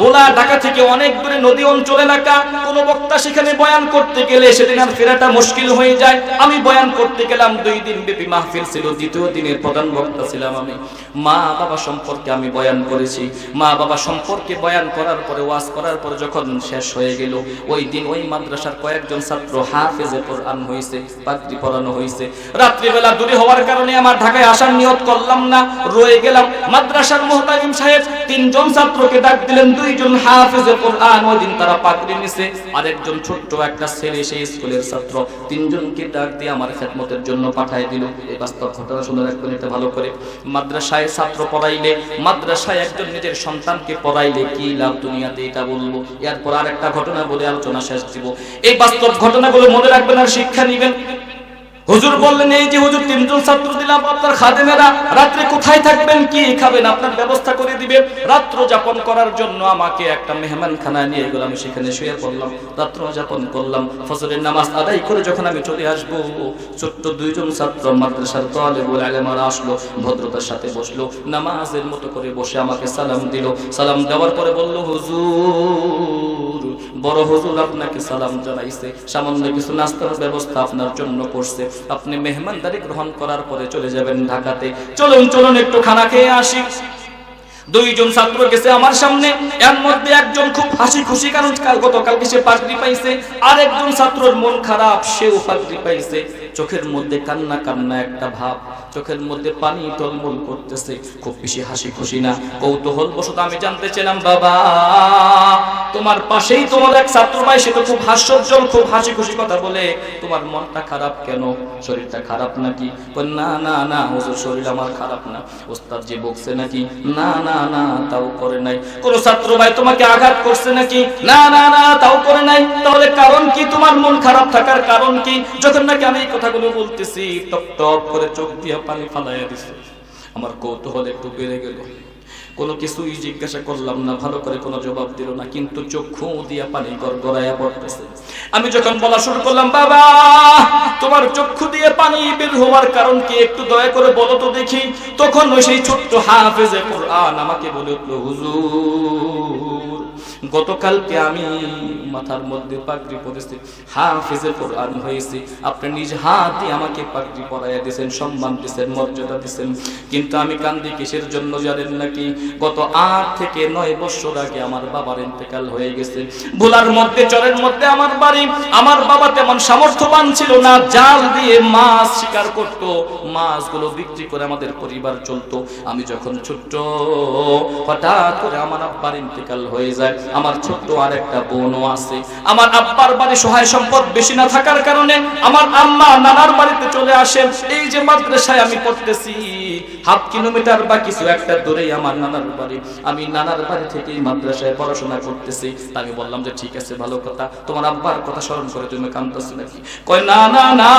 ভোলা, ঢাকা থেকে অনেক দূরে নদী অঞ্চল এলাকা। কোন বক্তা সেখানে বয়ান করতে গেলে সেদিন আর ফেরাটা মুশকিল হয়ে যায়। আমি বয়ান করতে গেলাম, দুই দিন ব্যাপী মাহফিল ছিল। দ্বিতীয় দিনের প্রধান বক্তা ছিলাম আমি। মা বাবা সম্পর্কে আমি বয়ান করেছি। মা বাবা সম্পর্কে বয়ান করার পরে, ওয়াজ করার পরে যখন শেষ হয়ে গেল, ওই দিন ওই মাদ্রাসার কয়েকজন ছাত্র হাফেজে কোরআন হয়েছে পাত্রী পড়ানো হয়েছে রাত্রিবেলা দূরে হওয়ার কারণে আমার ঢাকায় আসার নিয়ত করলাম না, রয়ে গেলাম। মাদ্রাসার মোহতামিম সাহেব তিনজন ছাত্রকে ডাক দিলেন দুইজন হাফেজে কোরআন ওই দিন তারা পাত্রী নিছে, আরেকজন ছোট্ট একটা ছেলে সেই স্কুলের ছাত্র। তিনজনকে ডাক দিয়ে আমার খেদমতের জন্য পাঠায় দিল। এই বাস্তব ঘটনা শুনে রাখবেন, এটা ভালো করে। মাদ্রাসায় ছাত্র পড়াইলে, মাদ্রাসায় একজন নিজের সন্তানকে পড়াইলে কি লাভ দুনিয়াতে, এটা বলব। এরপর আর একটা ঘটনা বলে আলোচনা শেষ দিব। এই বাস্তব ঘটনাগুলো মনে রাখবেন আর শিক্ষা নিবেন। হুজুর বললেন, এই যে হুজুর তিনজন ছাত্র দিলাম, আপনার খাদেমেরা রাত্রে কোথায় থাকবেন, কি খাবেন? আপনার ব্যবস্থা করে দিবে। রাত্র যাপন করার জন্য আমাকে একটা মেহমানখানায় নিয়ে গেলাম সেখানে শুয়ে পড়লাম, রাত্র যাপন করলাম। ফজরের নামাজ আদায় করে যখন আমি চলে আসব, ছোট্ট দুইজন ছাত্র মাদ্রাসার তোয়ালে বলে আলেমারা আসলো, ভদ্রতার সাথে বসল, নামাজের মতো করে বসে আমাকে সালাম দিল। সালাম দেওয়ার পরে বলল, হুজুর বড় হুজুর আপনাকে সালাম জানাইছে, সামান্য কিছু নাস্তার ব্যবস্থা আপনার জন্য করছে। আপনি মেহমানদারি গ্রহণ করার পরে চলে যাবেন ঢাকাতে। চলুন চলুন, একটু খানা খেয়ে আসি। দুইজন ছাত্র গেছে আমার সামনে, এর মধ্যে একজন খুব হাসি খুশি, কারণ কাল গতকালকে সে পাগড়ি পাইছে আর একজন ছাত্রর মন খারাপ, সেও পাগড়ি পাইছে। চোখের মধ্যে কান্না কান্না একটা ভাব। চোখের মধ্যে পানি টলমল করতেছে, খুব বেশি হাসি খুশি না। কৌতূহল বশত আমি জানতে চাইলাম, বাবা, তোমার পাশেই তোমার এক ছাত্র ভাই, সে তো খুব হাস্যোজ্জ্বল, খুব হাসি খুশি কথা বলে, তোমার মনটা খারাপ কেন? শরীরটা খারাপ নাকি? না না না, হুজুর, শরীর আমার খারাপ না। ওস্তাদ যে বকছে নাকি? না না না, তাও করে নাই। কোন ছাত্র ভাই তোমাকে আঘাত করছে নাকি? না না না, তাও করে নাই। তাহলে কারণ কি? তোমার মন খারাপ থাকার কারণ কি? যখন নাকি আমি কথাগুলো বলতেছি, টপ টপ করে চোখ দিয়ে পানি ফালাইয়া দিছে। আমার কৌতূহল একটু বেড়ে গেল। কোনো কিছুই জিজ্ঞাসা করলাম না, ভালো করে কোনো জবাব দিল না, কিন্তু চক্ষু দিয়া পানি গড়গড়াইয়া পড়তেছে। আমি যখন বলা শুরু করলাম, বাবা, তোমার চক্ষু দিয়ে পানি বের হওয়ার কারণ কি একটু দয়া করে বলো তো দেখি। তখন ওই সেই ছোট্ট হাফেজে কোরআন আমাকে বলে উঠল, হুজুর গতকালকে আমি মাথার মধ্যে পাগড়ি পরেছি, হাফেজে কোরআন হয়েছি। আপনি নিজ হাত আমাকে পাগড়ি পরাইয়া দিয়েছেন, সম্মান দিয়েছেন, মর্যাদা দিয়েছেন। কিন্তু আমি কান্দি কিসের জন্য জানেন নাকি? গত আট থেকে নয় বছর আগে আমার বাবার ইন্তেকাল হয়ে গেছে। ভোলার মধ্যে, চরের মধ্যে আমার বাড়ি, আমার বাবা তেমন সামর্থ্যবান ছিল না। জাল দিয়ে মাছ শিকার করত, মাছগুলো বিক্রি করে আমাদের পরিবার চলতো। আমি যখন ছোট্ট, হঠাৎ করে আমার আব্বার ইন্তেকাল হয়ে যায়। আমার ছোট্ট আর একটা বোনও আছে। আমার আব্বার বাড়ি সহায় সম্পদ বেশি না থাকার কারণে আমার আম্মা নানার বাড়িতে চলে আসেন। এই যে মাদ্রাসায় আমি পড়তেছি। হাফ কিলোমিটার বা কিছু একটা দূরেই আমার নানার বাড়ি। আমি নানার বাড়ি থেকেই মাদ্রাসায় পড়াশোনা করতেছি। আমি বললাম যে, ঠিক আছে, ভালো কথা। তোমার আব্বার কথা স্মরণ করে তুমি কান্দতেছো নাকি? কয়, না না না।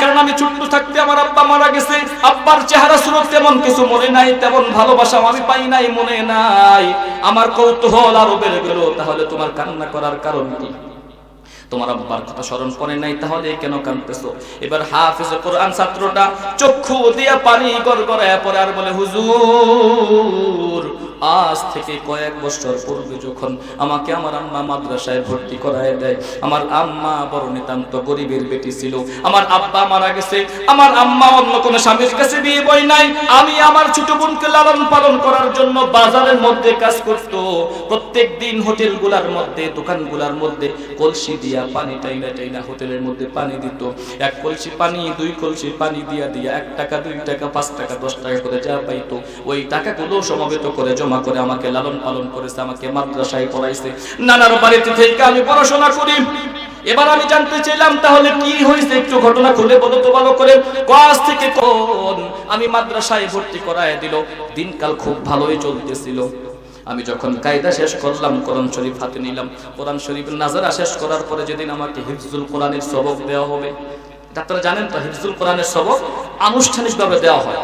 কারণ আমি ছোট্ট থাকতে আমার আব্বা মারা গেছে। আব্বার চেহারা সুরত তেমন কিছু মনে নাই, তেমন ভালোবাসা আমি পাই নাই, মনে নাই। আমার কৌতূহল আরও বেড়ে গেল। তাহলে তোমার কান্না করার কারণ কি? তোমার আব্বার কথা স্মরণ করে নাই, তাহলে কেন কাঁদতেছো? এবার হাফেজ কোরআন ছাত্রটা চক্ষু দিয়া পানি গড়গড়ায় পরে আর বলে, হুজুর আজ থেকে কয়েক বছর পূর্বে যখন আমাকে আমার আম্মা মাদ্রাসায় ভর্তি করায় দেয়, আমার আম্মা বড় নিতান্ত গরিবের বেটি ছিল। আমার আব্বা মারা গেছে, আমার আম্মা অন্য কোনো স্বামীর কাছে বিয়ে বই নাই। আমি আমার ছোট বোনকে লালন পালন করার জন্য বাজারের মধ্যে কাজ করত। প্রত্যেক দিন হোটেলগুলার মধ্যে, দোকানগুলার মধ্যে কলসি দিয়া পানি টাইনা টাইনা হোটেলের মধ্যে পানি দিত। এক কলসি পানি, দুই কলসি পানি দিয়া দিয়া এক টাকা, দুই টাকা, পাঁচ টাকা, দশ টাকা করে যা পাইতো, ওই টাকাগুলো সমবেত করে জমা করে আমাকে লালন পালন করেছে, আমাকে মাদ্রাসায় পড়াইছে। নানার বাড়িতে থেকে আমি পড়াশোনা করি। এবার আমি জানতে চাইলাম, তাহলে কি হয়েছে? একটু ঘটনা খুলে বলো তো ভালো করে। কাজ থেকে কোন আমি মাদ্রাসায় ভর্তি করায় দিল? দিনকাল খুব ভালোই চলতেছিল। আমি যখন কায়দা শেষ করলাম, কোরআন শরীফ হাতে নিলাম। কোরআন শরীফ নাজারা শেষ করার পরে যেদিন আমাকে হিফজুল কোরআনের সবক দেওয়া হবে। আপনারা জানেন তো, হিফজুল কোরআনের সবক আনুষ্ঠানিকভাবে দেওয়া হয়।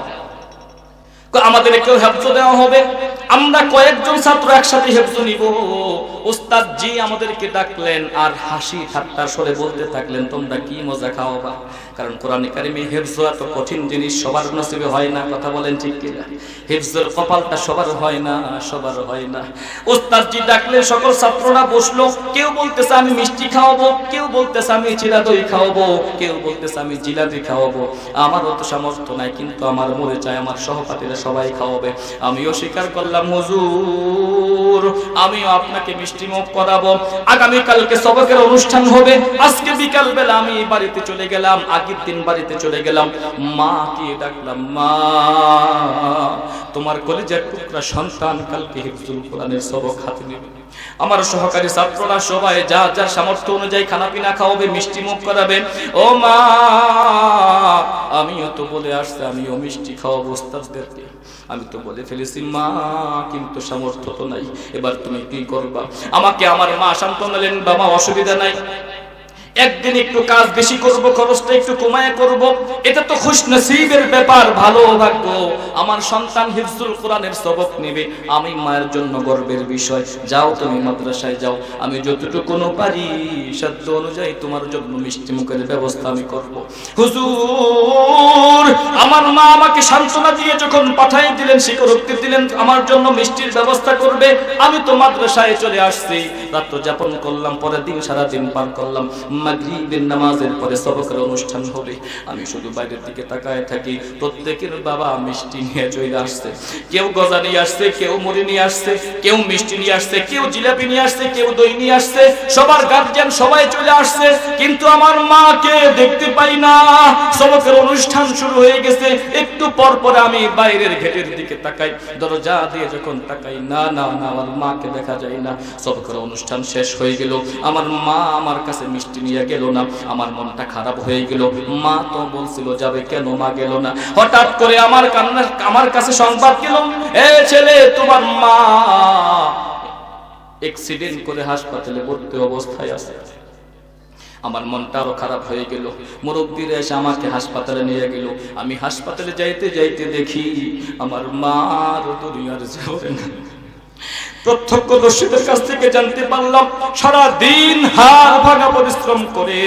আমাদের কেউ হেফজ দেওয়া হবে। আমরা কয়েকজন ছাত্র একসাথে হেফজ নিব। ওস্তাদ জি আমাদেরকে ডাকলেন আর হাসি ঠাট্টা সরে বলতে থাকলেন, তোমরা কি মজা খাওয়াবা কারণ কোরআন কারিমে হেফজ এত কঠিন জিনিস, সবার নসিবে হয় না, কথা বলেন ঠিক কিনা? হেফজের কপালটা সবার হয় না, সবার হয় না। ওস্তাদ জি ডাকলেন সকল ছাত্ররা বসল, কেউ বলতেছে আমি মিষ্টি খাওয়াবো, কেউ বলতেছে আমি চিরা দই খাওয়াবো, কেউ বলতেছে আমি জিলাপি খাওয়াবো। আমার অত সামর্থ্য নাই, কিন্তু আমার মনে চায় আমার সহপাঠীরা সবাই খাওয়াবে। আমিও স্বীকার করলাম, হুজুর, আমিও আপনাকে মিষ্টি মুখ করাবো। আগামী কালকে সবকের অনুষ্ঠান হবে। আজকে বিকাল বেলা আমি বাড়িতে চলে গেলাম, আগের দিন বাড়িতে চলে গেলাম। মা কে ডাকলাম, মা, তোমার কলেজের টুকরা সন্তান কালকে হিফজুল কোরআনের সবক হাতে নেবে। আমার সহকারী ছাত্ররা সবাই যা যা সামর্থ্য অনুযায়ী খানা পিনা খাওয়াবে, মিষ্টি মুখ করাবে। ও মা আমিও তো বলে আসছে, আমিও মিষ্টি খাওয়া ওস্তাদদেরকে। আমি তো বলে ফেলেছি, মা, কিন্তু সামর্থ্য তো নাই। এবার তুমি কি করবা? আমাকে আমার মা সান্ত্বনালেন বাবা, অসুবিধা নাই। একদিন একটু কাজ বেশি করব, খরচটা একটু কমায় করব। এটা তো খুশ নসিবের ব্যাপার, ভালো ভাগ্য আমার সন্তান হিফজুল কোরআনের সবক নেবে। আমি মায়ের জন্য গর্বের বিষয়। যাও তুমি মাদ্রাসায় যাও। আমি যতটুকু পারি, সাধ্য অনুযায়ী তোমার জন্য মিষ্টি মুখের ব্যবস্থা আমি করব। হুজুর, আমার মা আমাকে সান্ত্বনা দিয়ে যখন পাঠাই দিলেন স্বীকারোক্তি দিলেন, আমার জন্য মিষ্টির ব্যবস্থা করবে। আমি তো মাদ্রাসায় চলে আসছি। রাত্র যাপন করলাম, পরের দিন সারা দিন পার করলাম। মাগরিবের নামাজের পরে সবকের অনুষ্ঠান হবে। আমি শুধু বাইরের দিকে তাকায় থাকি। প্রত্যেকের বাবা মিষ্টি নিয়ে চলে আসছে। কেউ গজা নিয়ে আসছে, কেউ মুড়ি নিয়ে আসছে, কেউ মিষ্টি নিয়ে আসছে, কেউ জিলাপি নিয়ে আসছে, কেউ দই নিয়ে আসছে। সবার গার্জিয়ান সবাই চলে আসছে। কিন্তু আমার মাকে দেখতে পাই না। সবকের অনুষ্ঠান শুরু হয়ে গেছে। একটু পর পর আমি বাইরের গেটের দিকে তাকাই। দরজা দিয়ে যখন তাকাই, না না না, আমার মাকে দেখা যায় না। সবকের অনুষ্ঠান শেষ হয়ে গেল। আমার মা আমার কাছে মিষ্টি নিয়ে গেল না, আমার মনটা খারাপ হয়ে গেল। মা তো বলছিল, যাবে কেন? মা গেল না। হঠাৎ করে আমার কান্না আমার কাছে সংবাদ গেল, এ ছেলে, তোমার মা অ্যাক্সিডেন্ট করে হাসপাতালে ভর্তি অবস্থায় আছে। আমার মনটা আরও খারাপ হয়ে গেল। মুরব্বীরা এসে আমাকে হাসপাতালে নিয়ে গেল। আমি হাসপাতালে যাইতে যাইতে দেখি, আমার মার দুনিয়ার জীবনে। প্রত্যক্ষদর্শীদের কাছ থেকে জানতে পারলাম সারা দিন হাড় ভাঙা পরিশ্রম করে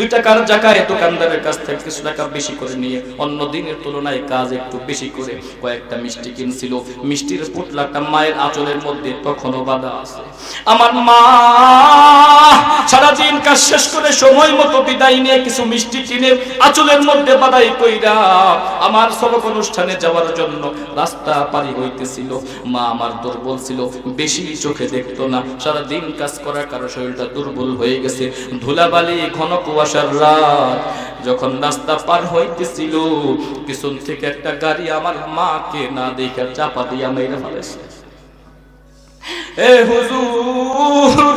দুই টাকার জায়গায় দোকানদারের কাছ থেকে কিছু টাকা বেশি করে নিয়ে, অন্য দিনের তুলনায় কাজ একটু বেশি করে কয়েকটা মিষ্টি কিনছিল। মিষ্টির মায়ের আঁচলের মধ্যে তখনও বাধা আছে। আমার মা সারাদিন কাজ শেষ করে সময় মতো বিদায় নিয়ে কিছু মিষ্টি কিনে মধ্যে কইরা আমার অনুষ্ঠানে যাওয়ার জন্য রাস্তা পারি হইতেছিল। মা আমার দুর্বল ছিল, বেশি চোখে দেখতো না। সারা দিন কাজ করার কারও শরীরটা দুর্বল হয়ে গেছে। ধুলাবালি, ঘন রাত, যখন রাস্তা পার হইতেছিল, পিছন থেকে একটা গাড়ি আমার মাকে না দেখে চাপা দিয়া মেরে ফেলেছে। এ হুজুর,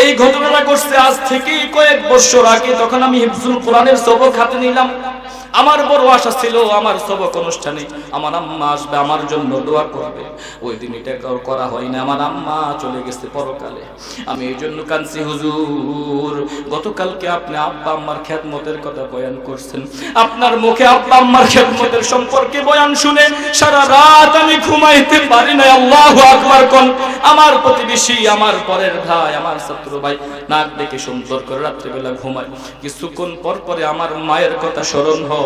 এই ঘটনাটা ঘটছে আজ থেকে কয়েক বছর আগে, তখন আমি হিফজুল কোরআনের সবক হাতে নিলাম। আমার বড় আশা ছিল, আমার সবক অনুষ্ঠানে। আমার আম্মা আসবে, আমার জন্য দোয়া করবে। ওই দিন এটা করা হয় না। আমার আম্মা চলে গেছে পরকালে। আমি এই জন্য কানছি হুজুর। গতকালকে আপনি আব্বা আম্মার খ্যাতমতের কথা বয়ান করছেন। আপনার মুখে আব্বা আম্মার খ্যাতমতের সম্পর্কে বয়ান শুনে সারা রাত আমি ঘুমাইতে পারি না আল্লাহু আকবার কোন। আমার প্রতিবেশী, আমার পরের ভাই, আমার ছাত্র ভাই নাক ডেকে সুন্দর করে রাত্রিবেলা ঘুমায়। কিছুক্ষণ পর পরে আমার মায়ের কথা স্মরণ হয়।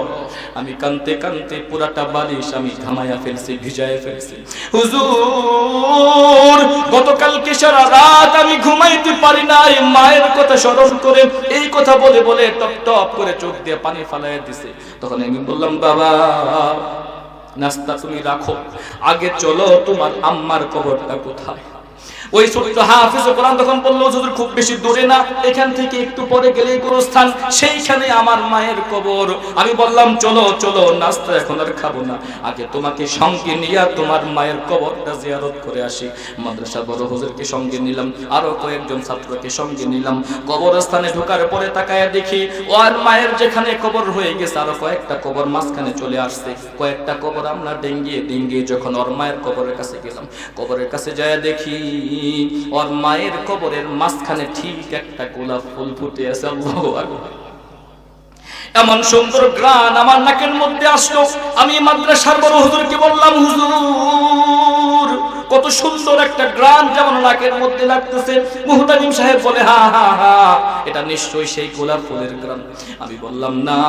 আমি কানতে কানতে পুরাটা বালিশ আমি ঘামায়া ফেলছি ভিজায় ফেলছি। হুজুর, গতকালকে সারা রাত আমি ঘুমাইতে পারি না এই মায়ের কথা স্মরণ করে এই কথা বলে বলে টপ টপ করে চোখ দিয়ে পানি ফালাইয়া দিছে। তখন আমি বললাম, বাবা, নাস্তা তুমি রাখো, আগে চলো, তোমার আম্মার কবরটা কোথায়? ওই ছোট্ট হাফিজ কোরআন তখন বলল, হুজুর, খুব বেশি দূরে না, এখান থেকে একটু পরে গেলেই কোনো স্থান সেইখানে আমার মায়ের কবর। আমি বললাম, চলো চলো, নাস্তা এখন আর খাব না। আগে তোমাকে সঙ্গে নিয়ে তোমার মায়ের কবরটা জিয়ারত করে আসি। মাদ্রাসা বড় হুজুরকে সঙ্গে নিলাম, আরও কয়েকজন ছাত্রকে সঙ্গে নিলাম। কবরস্থানে ঢোকার পরে তাকায় দেখি ও আর মায়ের যেখানে কবর হয়ে গেছে, আরও কয়েকটা কবর মাঝখানে চলে আসছে। কয়েকটা কবর আমরা ডেঙ্গিয়ে ডেঙ্গিয়ে যখন ওর মায়ের কবরের কাছে গেলাম, কবরের কাছে যায় দেখি ওর মায়ের কবরের মাঝখানে ঠিক একটা গোলাপ ফুল ফুটে আছে এমন সুন্দর গ্রান আমার নাকের মধ্যে আসলো। আমি মাদ্রাসার বড় হুজুরকে বললাম, হুজুর কত সুন্দর একটা গ্রান যেমন নাকের মধ্যে লাগতেছে। মুহতামিম সাহেব বলে, হা হা হা, এটা নিশ্চয়ই সেই গোলাপ ফুলের গ্রান আমি বললাম, না,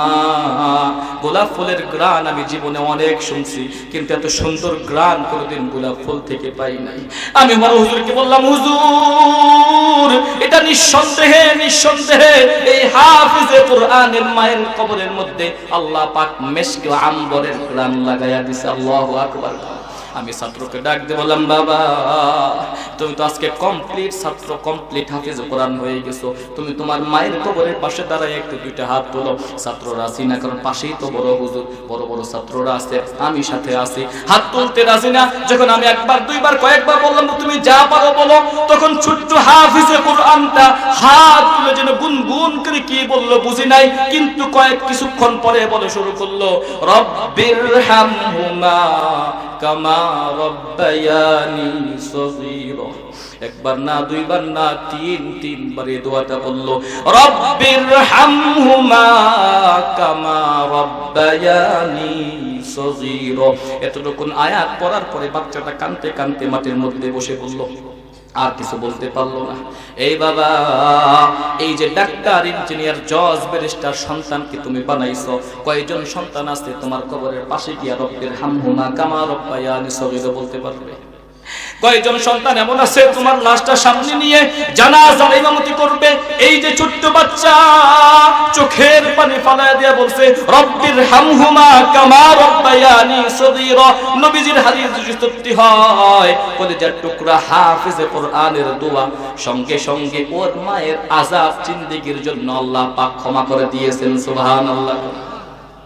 গোলাপ ফুলের গ্রান আমি জীবনে অনেক শুনছি, কিন্তু এত সুন্দর গ্রান কোনোদিন গোলাপ ফুল থেকে পাই নাই। আমি আমার হুজুরকে বললাম, হুজুর, এটা নিঃসন্দেহে নিঃসন্দেহে এই হাফিজে কোরআনের মায়ের কবরের মধ্যে আল্লাহ পাক মেশক আম্বরের গ্রান লাগাইয়া দিছে। আল্লাহু আকবার। আমি ছাত্রকে ডাক দিয়ে বললাম, বাবা, তুমি তো আজকে কমপ্লিট ছাত্র কমপ্লিট হাফিজ কোরআন হয়ে গেছো। তুমি তোমার মায়ের কবরের পাশে দাঁড়ায় একটু দুইটা হাত তোলো। ছাত্ররা আছি না, কারণ পাশেই তো বড় হুজুর। বড় বড় ছাত্ররা আছে, আমি সাথে আছি। হাত তুলতে রাজি না, যখন আমি একবার, দুইবার, কয়েকবার বললাম তুমি যা পারো বলো। তখন ছোট্ট হাফিজে কোরআনটা হাত তুলে যেন গুনগুন করে কি বলল বুঝি নাই, কিন্তু কয়েক কিছুক্ষণ পরে বলে শুরু করল রব্বির হামহুমা কামা রব্বায়ানি সগীরা। একবার না, দুইবার না, তিন, তিনবার এই দোয়াটা বলল রব্বির হামহুমা কামা রব্বায়ানি সগীরা। এতটুকুন আয়াত পড়ার পরে বাচ্চাটা কানতে কানতে মাটির মধ্যে বসে বলল আর কিছু বলতে পারল না। এই বাবা, এই যে ডাক্তার, ইঞ্জিনিয়ার, জজ, ব্যারিস্টার, সন্তানকে তুমি বানাইছো, কয়জন সন্তান আছে তোমার কবরের পাশে গিয়া রব্বের হামহুমা কামা রব্বায়ানি সগীরা বলতে পারবে? কয়জন সন্তান এমন আছে? তোমার লাশটা সামনে নিয়ে জানাজার ইমামতি করবে। এই যে ছোট্ট বাচ্চা চোখের পানি ফালায় দিয়া বলছে, রব্বির হামহুমা কামা রব্বায়ানি নবীজির হাদিস সত্যি হয় টুকরা হাফেজে কোরআনের দোয়া। সঙ্গে সঙ্গে ওর মায়ের আযাব জন্য আল্লাহ পাক ক্ষমা করে দিয়েছেন, সুবহানাল্লাহ।